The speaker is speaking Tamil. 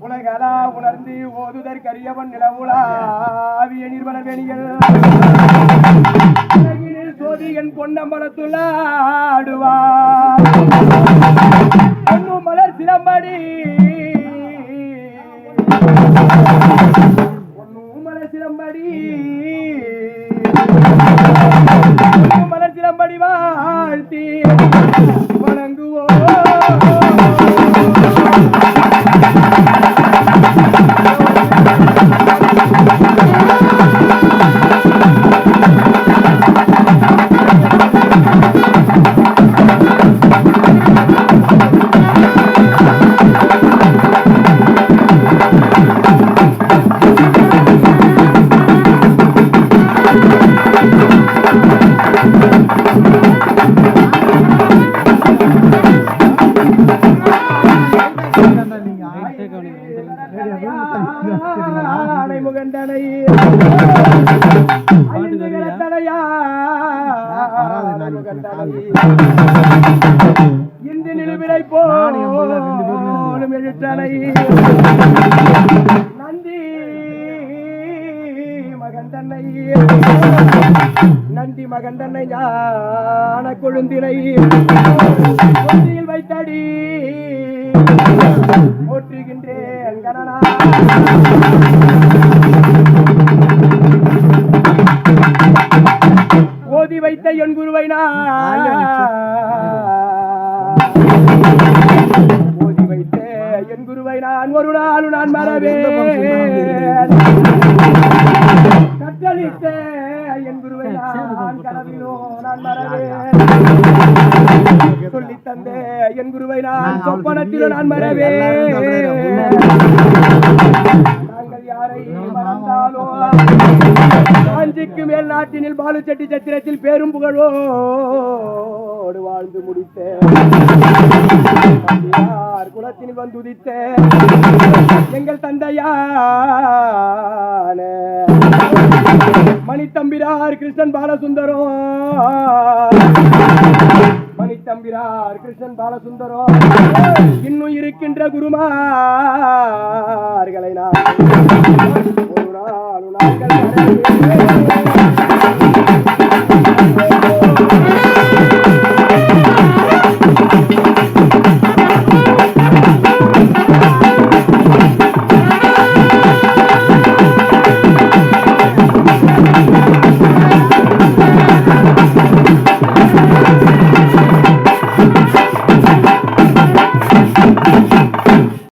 உலகளா உணர்ந்து ஓதுதற் கரியவன் நிலவுலாவிய நிர்மல வேணிகள். உலகினில் சோதியன் பொன்னம்பலத்துள்ள ஆடுவார். பொன்னும் மலர் சிலம்படி. பொன்னும் மலர் சிலம்படி. பொன்னும் மலர் சிலம்படி வாழ்த்தி. ஆனை முகண்டனை ஐந்து நிலுவிலை போலும் எழுத்தனை நந்தி மகந்தன்னை நந்தி மகந்தன்னை ஞான கொழுந்தினை வைத்தடி போற்றுகின்றேன் கணனா ஓதி வைத்த என் குருவை ஓதி வைத்த என் குருவை நான் ஒரு நாள் நான் மறவேன். கட்டளித்த என் குருவை நான் கனவிலோ நான் மறவேன். நான் சொப்பனத்திலோ நான் மறவேன் நாங்கள் யாரை மறந்தாலோ காஞ்சிக்கு மேல் நாட்டினில் பாலுச்செட்டி சத்திரத்தில் பேரும் புகழோடு வாழ்ந்து முடித்த குலத்தினில் வந்துதித்த எங்கள் தந்தையான மணித்தம்பிரார் கிருஷ்ணன் பாலசுந்தரம் மணித்தம்பிரார் கிருஷ்ணன் பாலசுந்தரம் இன்னும் இருக்கின்ற குருமார்களை நான் ஒரு நாள் நாட்கள்